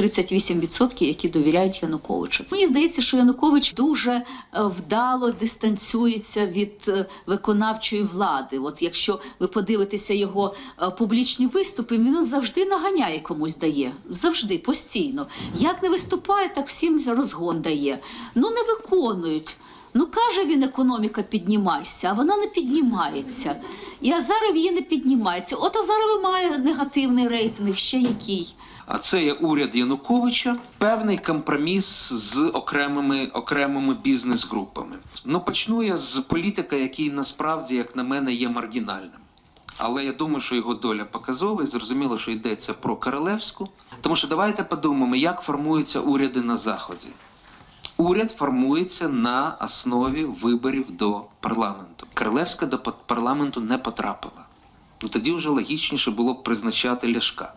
38%, які довіряють Януковичу. Мені здається, що Янукович дуже е, вдало дистанціюється від е, виконавчої влади. От якщо ви подивитеся його е, публічні виступи, він завжди наганяє комусь дає. Завжди, постійно. Як не виступає, так всім розгон дає. Ну не виконують. Ну каже він, економіка піднімайся, а вона не піднімається. І Азаров її не піднімається. От Азаров має негативний рейтинг, ще який. А це є уряд Януковича, певний компроміс з окремими окремими бізнес-групами. Ну почну я з політика, який насправді, як на мене, є маргінальним. Але я думаю, що його доля показова, і зрозуміло, що йдеться про королевську. Тому що давайте подумаємо, як формуються уряди на заході. Уряд формується на основі виборів до парламенту. Королевська до парламенту не потрапила. Ну тоді вже логічніше було б призначати Ляшка.